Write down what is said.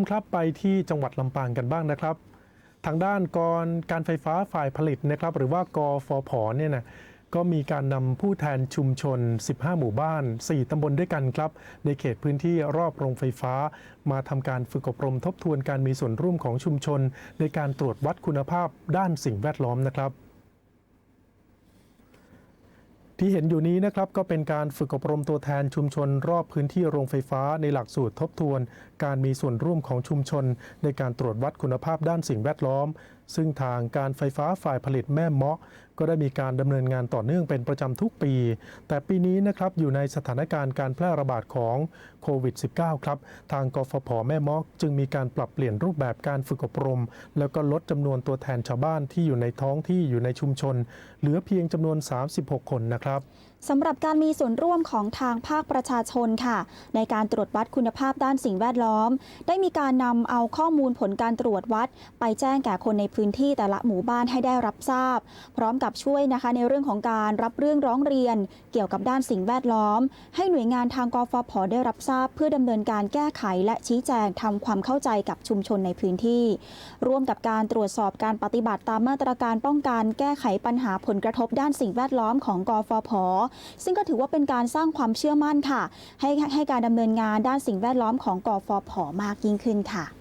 ครับไปที่จังหวัดลำปางกันบ้างนะครับ ทางด้านกรการไฟฟ้าฝ่ายผลิตนะครับ หรือว่ากฟผเนี่ยนะก็มีการนำผู้แทนชุมชน 15 หมู่บ้าน 4 ตำบลด้วยกันครับ ในเขตพื้นที่รอบโรงไฟฟ้า มาทำการฝึกอบรมทบทวนการมีส่วนร่วมของชุมชน ในการตรวจวัดคุณภาพด้านสิ่งแวดล้อมนะครับ ที่เห็นอยู่นี้นะครับก็เป็นการฝึกอบรมตัวแทนชุมชนรอบพื้นที่โรงไฟฟ้าในหลักสูตรทบทวน การมีส่วนร่วมของชุมชน ในการตรวจวัดคุณภาพด้านสิ่งแวดล้อม ซึ่งทางการไฟฟ้าฝ่ายผลิตแม่เมาะ ก็ได้มีการดำเนินงานต่อเนื่องเป็นประจำทุกปี แต่ปีนี้นะครับอยู่ในสถานการณ์การแพร่ระบาดของโควิด -19 ครับ ทางกฟผแม่เมาะจึงมีการปรับเปลี่ยนรูปแบบการฝึกอบรม แล้วก็ลดจำนวนตัวแทนชาวบ้านที่อยู่ในท้องที่อยู่ในชุมชน เหลือเพียงจำนวน 36 คนนะครับสำหรับการมีส่วนร่วมของทางภาคประชาชนค่ะ ในการตรวจวัดคุณภาพด้านสิ่งแวดล้อม ได้มีการนำเอาข้อมูลผลการตรวจวัด ไปแจ้งแก่คนในพื้นที่แต่ละหมู่บ้านให้ได้รับทราบ พร้อมกับช่วยนะคะในเรื่องของการรับเรื่องร้องเรียน เกี่ยวกับด้านสิ่งแวดล้อม ให้หน่วยงานทางกฟผได้รับทราบ เพื่อดำเนินการแก้ไขและชี้แจงทำความเข้าใจกับชุมชนในพื้นที่ ร่วมกับการตรวจสอบการปฏิบัติตามมาตรการป้องกันแก้ไขปัญหาผลกระทบด้านสิ่งแวดล้อมของกฟผซึ่งก็ถือว่าเป็นการสร้างความเชื่อมั่นค่ะ ให้ให้การดำเนินงานด้านสิ่งแวดล้อมของกฟผมากยิ่งขึ้นค่ะ